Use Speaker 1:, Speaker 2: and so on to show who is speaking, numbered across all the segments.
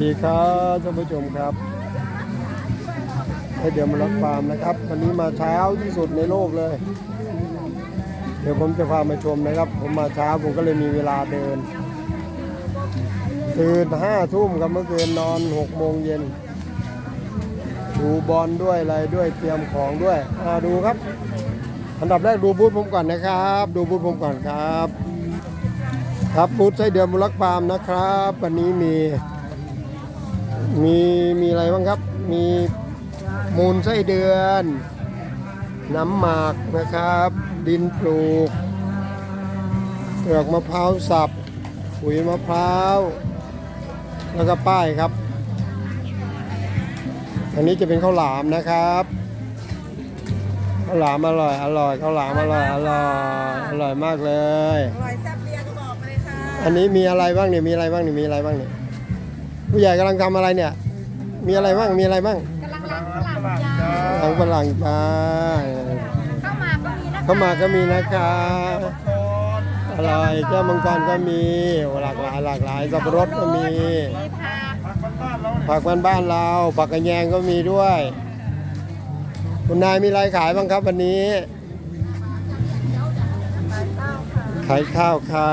Speaker 1: ดีครับท่านผู้ชมครับให้เดี๋ยวมารับฟาร์มนะครับ วันนี้มาเช้าที่สุดในโลกเลย เดี๋ยวผมจะพามาชมนะครับ ผมมาเช้าผมก็เลยมีเวลาเดินตื่นห้าทุ่มครับเมื่อคืนนอนหกโมงเย็นดูบอลด้วยอะไรด้วยเตรียมของด้วยอ่าดูครับ อันดับแรกดูบูธผมก่อนนะครับ ดูบูธผมก่อนครับ ครับบูธไส้เดือนมูลักปาล์มนะครับ วันนี้มี มีมีอะไรบ้างครับ มีมูลไส้เดือน น้ำหมากนะครับ ดินปลูกเปลือกมะพร้าวสับปุ๋ยมะพร้าว แล้วก็ป้ายครับ อันนี้จะเป็นข้าวหลามนะครับข้าวหลามอร่อยอร่อยข้าวหลามอร่อยอร่อยอร่อยมากเลย
Speaker 2: อร่อยแซ่บเรียก็บอกมาเลยค่ะ
Speaker 1: อันนี้มีอะไรบ้างเนี่ยมีอะไรบ้างเนี่ยมีอะไรบ้างเนี่ย ผู้ใหญ่กำลังทำอะไรเนี่ย มีอะไรบ้างมีอะไรบ้าง
Speaker 2: กำลังล้างฝรั่งจ้า
Speaker 1: ทางฝรั่งจ้า
Speaker 2: เข้ามาก็มีนะคะ
Speaker 1: เข้ามาก็มีนะครับอร่อยแก้วมังกรก็มีหลากหลายหลากหลายสับปะรดก็มี
Speaker 2: มีผัก
Speaker 1: ผักบ้านบ้านๆเราผักกระแยงก็มีด้วย คุณนายมีอะไรขายบ้างครับวันนี้
Speaker 2: ขายข้าวค่ะ
Speaker 1: ขายข้าวค่ะ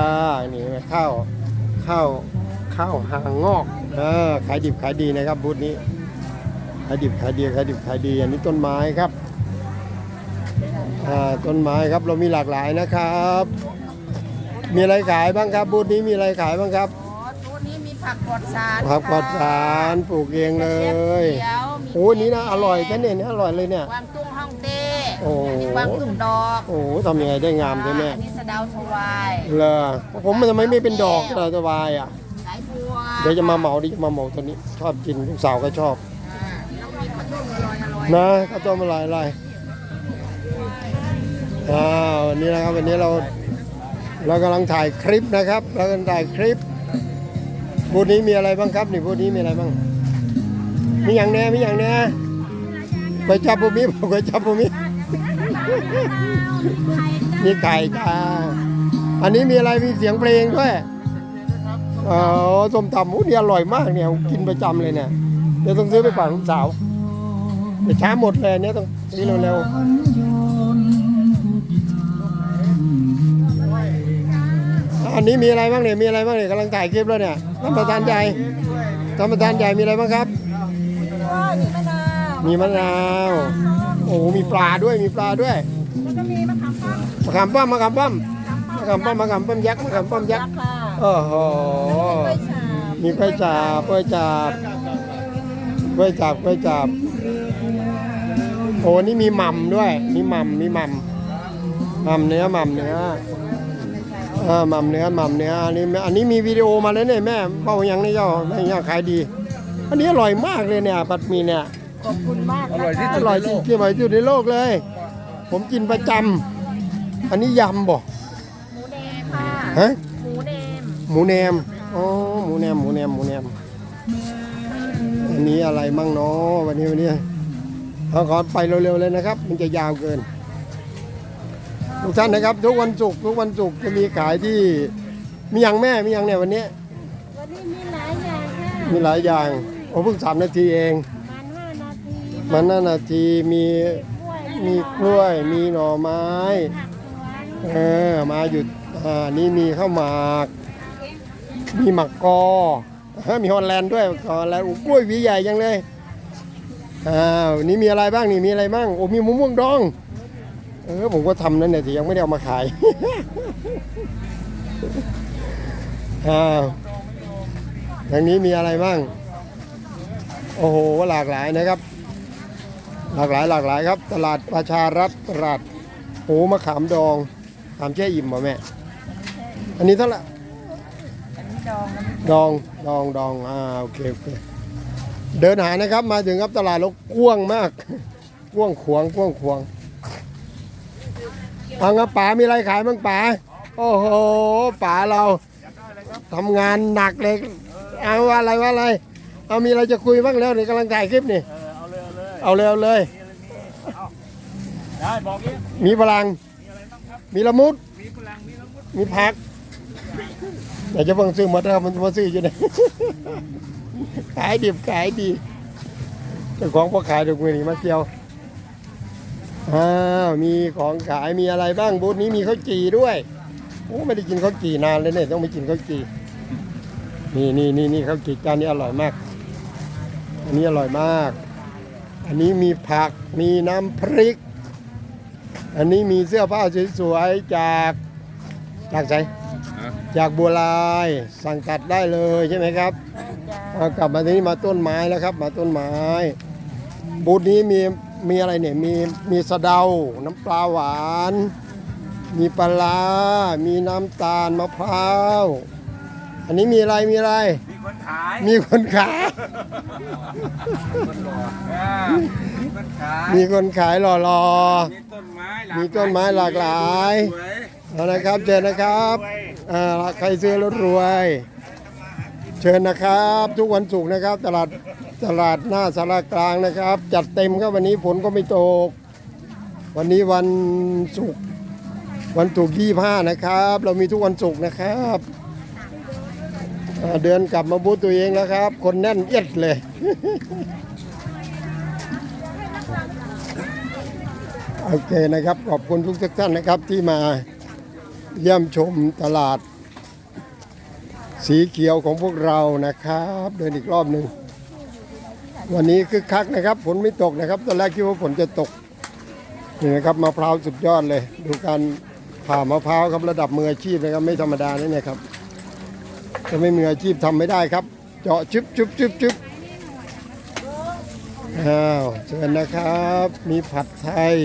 Speaker 1: นี่ข้าวข้าวข้าวหางงอก เออขายดิบขายดีนะครับบูธนี้ขายดิบขายดีขายดิบขายดีอันนี้ต้นไม้ครับอ่าต้นไม้ครับเรามีหลากหลายนะครับ มีอะไรขายบ้างครับบูธนี้มีอะไรขายบ้างครับ
Speaker 2: อ๋อตู้นี้มีผักปลอดสาร
Speaker 1: ผักปลอดสารปลูกเองเลย
Speaker 2: เขียวมี
Speaker 1: โอ้นี่นะอร่อยแค่เนี่ยนี่อร่อยเลยเนี่ย
Speaker 2: กวางตุ้งฮ่องเต้
Speaker 1: โอ้
Speaker 2: มีกวางตุ้งดอก
Speaker 1: โอ้โหทำยังไงได้งามใช่ไหม
Speaker 2: อันนี้สะเดาวถวาย
Speaker 1: เลอผมมันทำไมไม่เป็นดอกเราสบายอะ
Speaker 2: สายบัว
Speaker 1: เดี๋ยวจะมาเหมาดิจะมาเหมาตัวนี้ ชอบกินลูกสาวก็ชอบ
Speaker 2: อ่าแล้วมีข้าวต้มอร่อยอร่อย
Speaker 1: นะข้าวต้มอะไรอะไรอ้าววันนี้นะครับวันนี้เราเรากำลังถ่ายคลิปนะครับเรากำลังถ่ายคลิปบูธนี้มีอะไรบ้างครับนี่บูธนี้มีอะไรบ้างมีอย่างแน่มีอย่างแน่ไปจับบุมิไปจับบุมิมีไก่จ้าอันนี้มีอะไรมีเสียงเพลงด้วย อ๋อส้มตำอู้นี่อร่อยมากเนี่ยกินประจำเลยเนี่ยเดี๋ยวต้องซื้อไปฝากลูกสาวเดี๋ยวช้าหมดเลยเนี่ยต้องซื้อเร็วๆอันนี้มีอะไรบ้างเนี่ยมีอะไรบ้างเนี่ยกำลังถ่ายคลิปแล้วเนี่ยท่านประธานใหญ่ท่านประธานใหญ่มีอะไรบ้างครับ
Speaker 2: มีมะนาว
Speaker 1: มีมะนาวโอ้โหมีปลาด้วยมีปลาด้วย
Speaker 2: แล้วก็มีมะขามป้อม
Speaker 1: มะขามป้อมมะขามป้อมมะขามป้อมมะขามป้อมยักษ์มะขามป้อมยักษ์
Speaker 2: ค่ะ
Speaker 1: โอ้โห
Speaker 2: กล้วยฉาบ
Speaker 1: มีกล้วยจับกล้วยจับกล้วยจับกล้วยจับ โอ้นี่มีหม่ำด้วย มีหม่ำมีหม่ำหม่ำเนื้อหม่ำเนื้ออ่าหม่ำเนื้อหม่ำเนื้ออันนี้อันนี้มีวิดีโอมาแล้วเนี่ยแม่เป้ายังนี่เจ้าไม่ยังขายดี อันนี้อร่อยมากเลยเนี่ยปัดหมีเนี่ย
Speaker 2: ขอบคุณมาก
Speaker 3: อร่อยที่
Speaker 1: อ
Speaker 3: สุด
Speaker 1: ร่อยจริงๆอร่อยที่สุดในโลกเลย ผมกินประจำอันนี้ยำบ่
Speaker 2: หมูแดงค่ะ
Speaker 1: ฮะ
Speaker 2: หมูแดง
Speaker 1: หมูแหนมอ๋อหมูแหนมหมูแหนมหมูแหนมอันนี้อะไรมั่งเนาะวันนี้วันนี้เอาขอไปเร็วๆเลยนะครับ มันจะยาวเกิน ทุกท่านนะครับ ทุกวันศุกร์ทุกวันศุกร์จะมีขายที่มีอย่างแม่มีอย่างเนี่ยวันนี้
Speaker 2: วันนี้มีหลายอย่างค่ะ
Speaker 1: มีหลายอย่างโอ้เพิ่งสามนาทีเอง
Speaker 2: มันห้านาที
Speaker 1: มันน่านาทีมี
Speaker 2: กล้วย
Speaker 1: มีกล้วย มีหน่อไม้
Speaker 2: ผักสวน
Speaker 1: เออ มาหยุดอ่านี่มีข้าวหมาก มีหมักกอมีฮอลแลนด์ด้วยฮอลแลนด์โอ้กล้วยหวีใหญ่ยังเลยอ้าวนี่มีอะไรบ้างนี่มีอะไรบ้างโอ้มีมะม่วงดองเออผมก็ทำนั่นแหละที่ยังไม่ได้เอามาขายอ้าวทางนี้มีอะไรบ้างโอ้โหหลากหลายนะครับ หลากหลายหลากหลายครับ ตลาดประชารัฐตลาดโอ้มะขามดองขามแช่อิ่มเหรอแม่ อันนี้เท่าไหร่
Speaker 2: อันนี้ดองนะ
Speaker 1: ดองดองดองอ่าโอเคโอเคเดินหานะครับมาถึงครับตลาดแลกกว้างมาก กว้างขวางกว้างขวางเอางั้นป๋ามีอะไรขายบ้างป๋าโอ้โหป๋าเราทำงานหนักเลยเอาว่าอะไรว่าอะไร เอามีอะไรจะคุยบ้างแล้วนี่กำลังถ่ายคลิปนี่
Speaker 3: เออเอาเลยเอาเลย
Speaker 1: เอาเลยเอาเลย
Speaker 3: ได้บอกนี้
Speaker 1: มีพลัง มีละมุด
Speaker 3: มีพลังมีละมุด
Speaker 1: มีพัก อยากจะเพิ่งซื้อมดแล้มันมาซื้ออยู่ไหนขายดิบขายดีเจ้าของพ่อขายดอกมือนี่มาเที่ยวอ้าวมีของขายมีอะไรบ้างบูธนี้มีข้าวจี่ด้วยโอ้ไม่ได้กินข้าวจี่นานเลยเนี่ยต้องไปกินข้าวจี่นี่นี่นี่นี่ข้าวจี่จานนี้อร่อยมาก อันนี้อร่อยมาก อันนี้มีผักมีน้ำพริก อันนี้มีเสื้อผ้าสวยๆจากจากไหน จากบัวลายสั่งตัดได้เลยใช่ไหมครับ
Speaker 2: จ้า
Speaker 1: เอากลับมาที่นี่มาต้นไม้แล้วครับ มาต้นไม้ บูธนี้มีมีอะไรเนี่ยมีมีสะเดา น้ำปลาหวาน มีปลาร้ามีน้ำตาลมะพร้าว อันนี้มีอะไรมีอะไร
Speaker 3: มีคนขาย
Speaker 1: มีคนขาย
Speaker 3: คนรออ่ามีคนขาย
Speaker 1: มีคนขายหล่อ
Speaker 3: มีต้นไม้หลาก
Speaker 1: มีต้นไม้หลากหลาย
Speaker 3: สวย
Speaker 1: ๆ เอานะครับเชิญนะครับอ่าใครซื้อรถรวย เชิญนะครับ ทุกวันศุกร์นะครับ ตลาดตลาดหน้าสารกลางนะครับ จัดเต็มครับวันนี้ฝนก็ไม่ตก วันนี้วันศุกร์วันศุกร์ยี่ห้านะครับ เรามีทุกวันศุกร์นะครับอ่าเดินกลับมาบูธตัวเองแล้วครับ คนแน่นเอียดเลย โอเคนะครับ ขอบคุณทุกท่านนะครับที่มา เยี่ยมชมตลาด สีเขียวของพวกเรานะครับ เดินอีกรอบหนึ่งวันนี้คึกคักนะครับฝนไม่ตกนะครับ ตอนแรกคิดว่าฝนจะตกนี่นะครับมะพร้าวสุดยอดเลย ดูการผ่ามะพร้าวครับระดับมืออาชีพนะครับ ไม่ธรรมดานะเนี่ยครับจะไม่มืออาชีพทำไม่ได้ครับ เจาะชึบชึบชึบชึบอ้าวเชิญนะครับ มีผัดไทย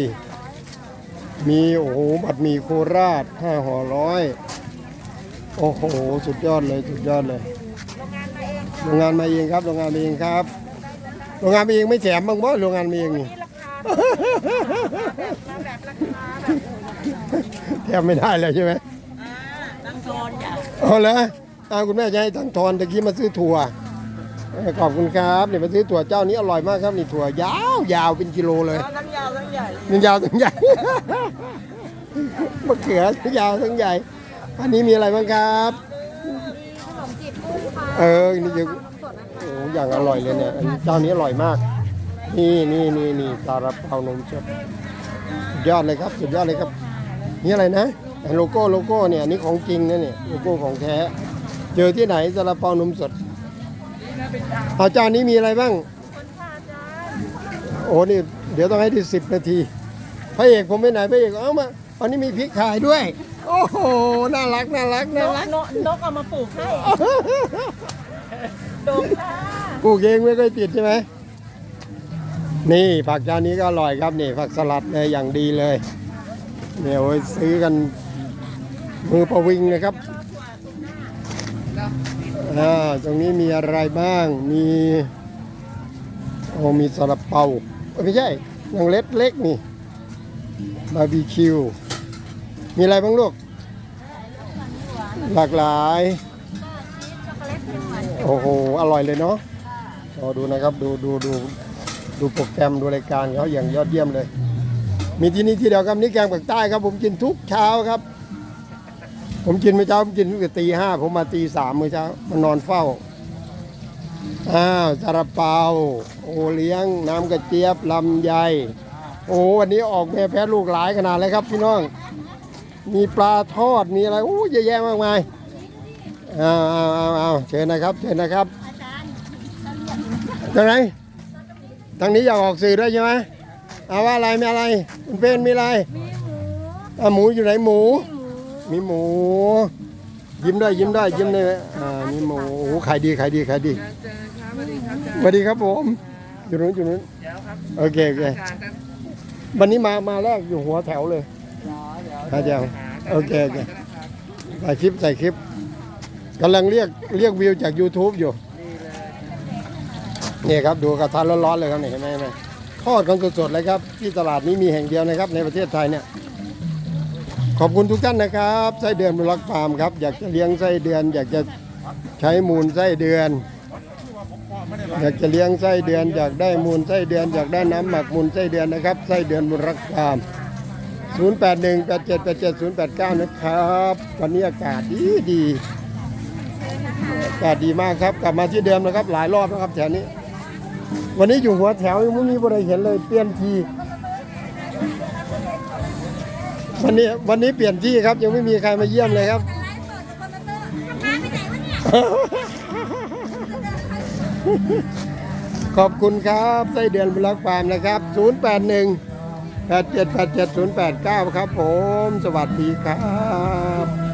Speaker 1: มีโอ้โหบัดหมี่โคราชห้าห่อร้อยโอ้โห สุดยอดเลยสุดยอดเลยโรงงานมาเองครับโรงงานมาเองครับโรงงานมาเองไม่แถมบ้างบ่โรงงานมาเองนี่แถมไม่ได้เลยใช่ไหม
Speaker 2: ตั้งโซนจ้ะ
Speaker 1: เอาละเอาคุณแม่จะให้ตั้งทอนตะกี้มาซื้อถั่วเออขอบคุณครับนี่มาซื้อถั่วเจ้านี้อร่อยมากครับนี่ถั่วยาวยาวเป็นกิโลเลย
Speaker 2: ทั้งยาวทั้งใหญ่
Speaker 1: มันยาวทั้งใหญ่ มะเขือทั้งยาวทั้งใหญ่ อันนี้มีอะไรบ้างครับ
Speaker 2: ขนมจีบกุ้งค่ะ
Speaker 1: เออนี่จะโอ้อย่างอร่อยเลยเนี่ยอันเจ้านี้อร่อยมาก นี่นี่นี่นี่ซาลาเปานมสดสุดยอดเลยครับ สุดยอดเลยครับ นี่อะไรนะไอ้โลโก้โลโก้เนี่ยอันนี้ของจริงนะเนี่ยโลโก้ของแท้ เจอที่ไหนซาลาเปานมสดเอาจานนี้มีอะไรบ้างโอ้นี่เดี๋ยวต้องให้ที่สิบนาทีพระเอกผมไปไหนพระเอกเอามา วันนี้มีพริกขายด้วย โอ้โห น่ารัก น่ารัก
Speaker 2: น
Speaker 1: น่ากรัก
Speaker 2: นกนกเอามาปลูกให้โดงค่ะ
Speaker 1: ปลูกเองไม่ค่อยติดใช่ไหม นี่ผักจานนี้ก็อร่อยครับนี่ผักสลัดเลยอย่างดีเลยเนี่ยโอ้ยซื้อกันมือประวิงนะครับอ่าตรงนี้มีอะไรบ้าง มีโอ้มีซาลาเปาเอ้ยไม่ใช่ยังเล็กเล็กๆนี่บาร์บีคิว มีอะไรบ้างลูก หลากหลาย โอ้โห อร่อยเลยเนาะรอดูนะครับ ดูดูดูดูโปรแกรมดูรายการเขาอย่างยอดเยี่ยมเลย มีที่นี่ที่เดียวครับนี่แกงปักใต้ครับ ผมกินทุกเช้าครับ ผมกินเมื่อเช้าผมกินตั้งแต่ตีห้าผมมาตีสามเมื่อเช้ามานอนเฝ้าอ้าวซาลาเปาโอเลี้ยง น้ำกระเจี๊ยบลำไยโอ้วันนี้ออกแม่แพ้ลูกหลายขนาดเลยครับพี่น้อง มีปลาทอดมีอะไรโอ้เยอะแยะมากมายเอาเอาเอาเอาเชิญนะครับเชิญนะครับทางไหนทางนี้อยากออกสื่อด้วยใช่ไหมเอาว่าอะไรมีอะไรคุณเป็นมีอะไรอะหมูอยู่ไหนหมู มีหมู ยิ้มได้ยิ้มได้ยิ้มได้อ่ามีหมูโอ้โหขายดีขายดีขายดีสวัสดีครับผมอยู่นู้นอยู่นู้นโอเคโอเควันนี้มามาแรกอยู่หัวแถวเลย อาจารย์โอเคโอเคใส่คลิปใส่คลิปกำลังเรียกเรียกวิวจาก YouTube อยู่นี่ครับดูกระทะร้อนๆเลยครับนี่เห็นไหมเห็นไหมทอดกันสดๆเลยครับ ที่ตลาดนี้มีแห่งเดียวนะครับ ในประเทศไทยเนี่ยขอบคุณทุกท่านนะครับไส้เดือนบุรักฟาร์มครับ อยากจะเลี้ยงไส้เดือน อยากจะใช้มูลไส้เดือน อยากจะเลี้ยงไส้เดือน อยากได้มูลไส้เดือน อยากได้น้ำหมักมูลไส้เดือนนะครับไส้เดือนบุรักฟาร์ม 081 8787 089 นะครับ วันนี้อากาศดีดีอากาศดีมากครับ กลับมาที่เดิมนะครับ หลายรอบนะครับแถวนี้ วันนี้อยู่หัวแถวยังไม่มีบริเห็นเลยเปลี่ยนทีวันนี้วันนี้เปลี่ยนที่ครับ ยังไม่มีใครมาเยี่ยมเลยครับขอบคุณครับไส้เดือนบลักฟาร์มนะครับ 081 8787 089 ครับผม สวัสดีครับ